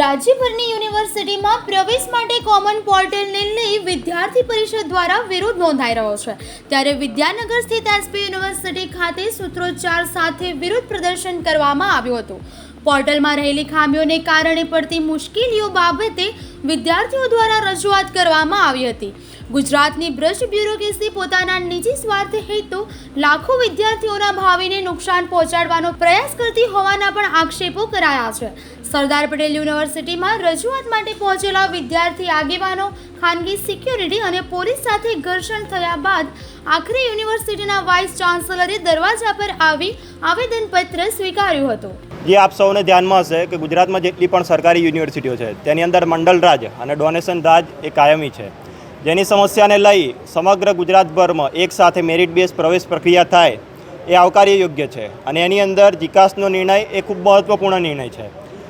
રાજ્યભરની યુનિવર્સિટીમાં પ્રવેશ માટે કોમન પોર્ટલને લઈ વિદ્યાર્થી પરિષદ દ્વારા વિરોધ નોંધાઈ રહ્યો છે. ત્યારે વિદ્યાનગર સ્થિત એસપી યુનિવર્સિટી ખાતે સૂત્રોચ્ચાર સાથે વિરોધ પ્રદર્શન કરવામાં આવ્યું હતું. પોર્ટલમાં રહેલી ખામીઓને કારણે પડતી મુશ્કેલીઓ બાબતે વિદ્યાર્થીઓ દ્વારા રજૂઆત કરવામાં આવી હતી. ગુજરાતની ભ્રષ્ટ બ્યુરોક્રેસી પોતાના નિજી સ્વાર્થ હેતુ લાખો વિદ્યાર્થીઓના ભાવિને નુકસાન પહોંચાડવાનો પ્રયાસ કરતી હોવાના પણ આક્ષેપો કરાયા છે. સરદાર પટેલ યુનિવર્સિટીમાં રજૂઆત માટે પહોંચેલા વિદ્યાર્થી આગેવાનો, ખાનગી સિક્યોરિટી અને પોલીસ સાથે ઘર્ષણ થયા બાદ આખરે યુનિવર્સિટીના વાઇસ ચાન્સલરે દરવાજા પર આવી આવેદનપત્ર સ્વીકાર્યું હતું. જે આપ સૌને ધ્યાનમાં હશે કે ગુજરાતમાં જેટલી પણ સરકારી યુનિવર્સિટીઓ છે, તેની અંદર મંડળ રાજ અને ડોનેશન રાજ એ કાયમી છે. જેની સમસ્યાને લઈ સમગ્ર ગુજરાતભરમાં એક સાથે મેરિટ બેઝ પ્રવેશ પ્રક્રિયા થાય એ આવકાર્ય યોગ્ય છે અને એની અંદર વિકાસનો નિર્ણય એ ખૂબ મહત્ત્વપૂર્ણ નિર્ણય છે.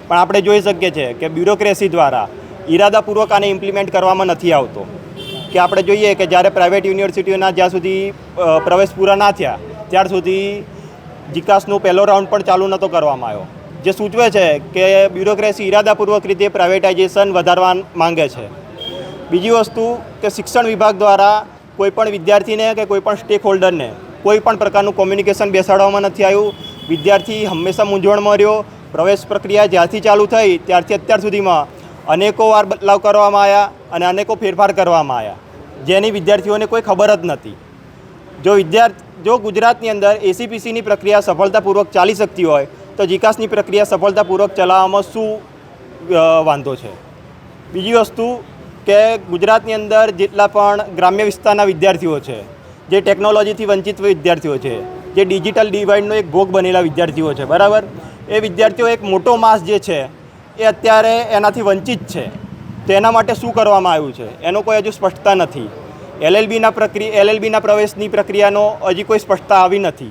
પણ આપણે જોઈ શકીએ છીએ કે બ્યુરોક્રેસી દ્વારા ઈરાદાપૂર્વક આને ઇમ્પ્લિમેન્ટ કરવામાં નથી આવતો. કે આપણે જોઈએ કે જ્યારે પ્રાઇવેટ યુનિવર્સિટીઓના જ્યાં સુધી પ્રવેશ પૂરા ના થયા, ત્યાર સુધી વિકાસનો પહેલો રાઉન્ડ પણ ચાલુ નહોતો કરવામાં આવ્યો. જે સૂચવે છે કે બ્યુરોક્રેસી ઈરાદાપૂર્વક રીતે પ્રાઇવેટાઇઝેશન વધારવા માંગે છે. બીજી વસ્તુ કે શિક્ષણ વિભાગ દ્વારા કોઈપણ વિદ્યાર્થીને કે કોઈપણ સ્ટેક હોલ્ડરને કોઈપણ પ્રકારનું કોમ્યુનિકેશન બેસાડવામાં નથી આવ્યું. વિદ્યાર્થી હંમેશા મૂંઝવણમાં રહ્યો. પ્રવેશ પ્રક્રિયા જ્યારથી ચાલુ થઈ ત્યારથી અત્યાર સુધીમાં અનેકો વાર બદલાવ કરવામાં આવ્યા અને અનેકો ફેરફાર કરવામાં આવ્યા. જેની વિદ્યાર્થીઓને કોઈ ખબર જ નથી. જો વિદ્યાર્થી, જો ગુજરાતની અંદર એસીપીસીની પ્રક્રિયા સફળતાપૂર્વક ચાલી શકતી હોય, તો જીકાસની પ્રક્રિયા સફળતાપૂર્વક ચલાવવામાં શું વાંધો છે? બીજી વસ્તુ કે ગુજરાતની અંદર જેટલા પણ ગ્રામ્ય વિસ્તારના વિદ્યાર્થીઓ છે, જે ટેકનોલોજીથી વંચિત વિદ્યાર્થીઓ છે, જે ડિજિટલ ડિવાઇડનો એક ભોગ બનેલા વિદ્યાર્થીઓ છે, બરાબર? એ વિદ્યાર્થીઓ એક મોટો માસ જે છે, એ અત્યારે એનાથી વંચિત છે. તો એના માટે શું કરવામાં આવ્યું છે? એનો કોઈ હજુ સ્પષ્ટતા નથી. એલએલબીના પ્રક્રિયા એલએલબીના પ્રવેશની પ્રક્રિયાનો હજી કોઈ સ્પષ્ટતા આવી નથી.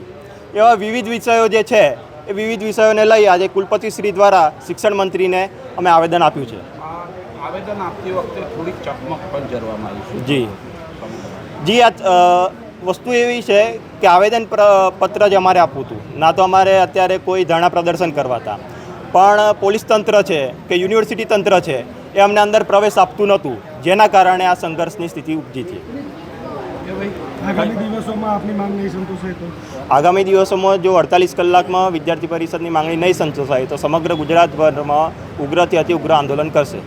એવા વિવિધ વિષયો જે છે એ વિવિધ વિષયોને લઈ આજે કુલપતિ શ્રી દ્વારા શિક્ષણ મંત્રીને અમે આવેદન આપ્યું છે. આવેદન આપતી વખતે થોડી ચકમક પણ જરવામાં આવી છે. જી. જી આ વસ્તુ એવી છે કે આવેદન પત્ર જ અમારે આપવું હતું. ના તો અમારે અત્યારે કોઈ ધરણા પ્રદર્શન કરવા હતા પણ પોલીસ તંત્ર છે કે યુનિવર્સિટી તંત્ર છે એ અમને અંદર પ્રવેશ આપતું નહોતું. જેના કારણે આ સંઘર્ષની સ્થિતિ ઉપજી હતી આગામી દિવસોમાં જો અડતાલીસ કલાકમાં વિદ્યાર્થી પરિષદની માંગણી નહીં સંતોષાય તો સમગ્ર ગુજરાતભરમાં ઉગ્રથી અતિ ઉગ્ર આંદોલન કરશે.